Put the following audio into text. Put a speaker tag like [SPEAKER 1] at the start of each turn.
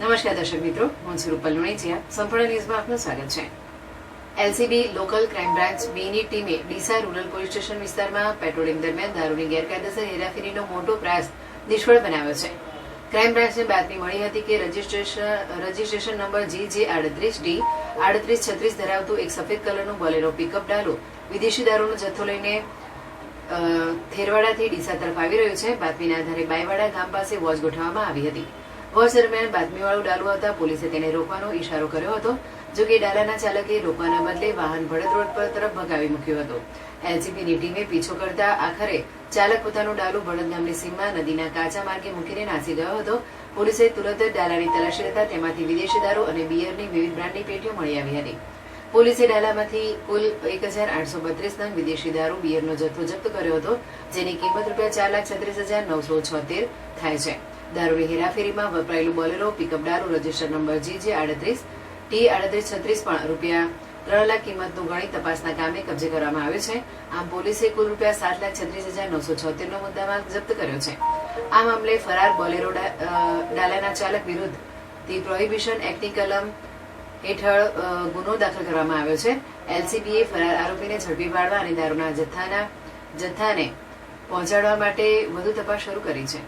[SPEAKER 1] નમસ્કાર દર્શક મિત્રો, હું સુરૂપલ રૂપલ લુણીચિયા સંપૂર્ણ ન્યૂઝમાં આપનું સ્વાગત છે. એલસીબી લોકલ ક્રાઇમ બ્રાન્ચ બીની ટીમે ડીસા રૂરલ પોલીસ સ્ટેશન વિસ્તારમાં પેટ્રોલિંગ દરમિયાન દારૂની ગેરકાયદેસર હેરાફેરીનો મોટો પ્રયાસ નિષ્ફળ બનાવ્યો છે. ક્રાઇમ બ્રાન્ચને બાતમી મળી હતી કે રજીસ્ટ્રેશન નંબર જી જે આડત્રીસ ડી આડત્રીસ છત્રીસ ધરાવતું એક સફેદ કલરનું બોલેરો પિકઅપ ડાલો વિદેશી દારૂનો જથ્થો લઈને થેરવાડાથી ડીસા તરફ આવી રહ્યું છે. બાતમીના આધારે બાયવાડા ગામ પાસે વોચ ગોઠવવામાં આવી હતી. વોચ દરમિયાન બાતમીવાળું ડાલુ આવતા પોલીસે તેને રોકવાનો ઈશારો કર્યો હતો, જો કે ડાલાના ચાલકે રોકવાના બદલે વાહન ભડદ રોડ પર તરફ ભગાવી મૂક્યું હતું. એલજીબીની ટીમે પીછો કરતા આખરે ચાલક પોતાનું ડાલુ ભડદ ગામની સીમમાં નદીના કાચા માર્ગે મૂકીને નાસી ગયો હતો. પોલીસે તુરંત ડાલાની તલાશી લેતા તેમાંથી વિદેશી દારૂ અને બિયરની વિવિધ બ્રાન્ડની પેટીઓ મળી આવી હતી. પોલીસે ડાલામાંથી કુલ એક હજાર આઠસો બત્રીસ નંગ વિદેશી દારૂ બિયરનો જથ્થો જપ્ત કર્યો હતો, જેની કિંમત રૂપિયા ચાર લાખ છત્રીસ હજાર નવસો છોતેર થાય છે. દારૂની હેરાફેરીમાં વપરાયેલું બોલેરો પિકઅપ દારૂ રજિસ્ટર નંબર જી જે આડત્રીસ ટી આડત્રીસ, છત્રીસ પણ રૂપિયા ત્રણ લાખ કિંમતનું ગણી તપાસના કામે કબજે કરવામાં આવ્યો છે. આમ પોલીસે કુલ રૂપિયા સાત લાખ છત્રીસ હજાર નવસો છોતેરનો મુદ્દામાલ જપ્ત કર્યો છે. આ મામલે ફરાર બોલેરો ડાલાના ચાલક વિરુદ્ધ ધી પ્રોહિબિશન એક્ટની કલમ હેઠળ ગુનો દાખલ કરવામાં આવ્યો છે. એલસીબીએ ફરાર આરોપીને ઝડપી પાડવા અને દારૂના જથ્થાના, જથ્થાને પહોંચાડવા માટે વધુ તપાસ શરૂ કરી છે.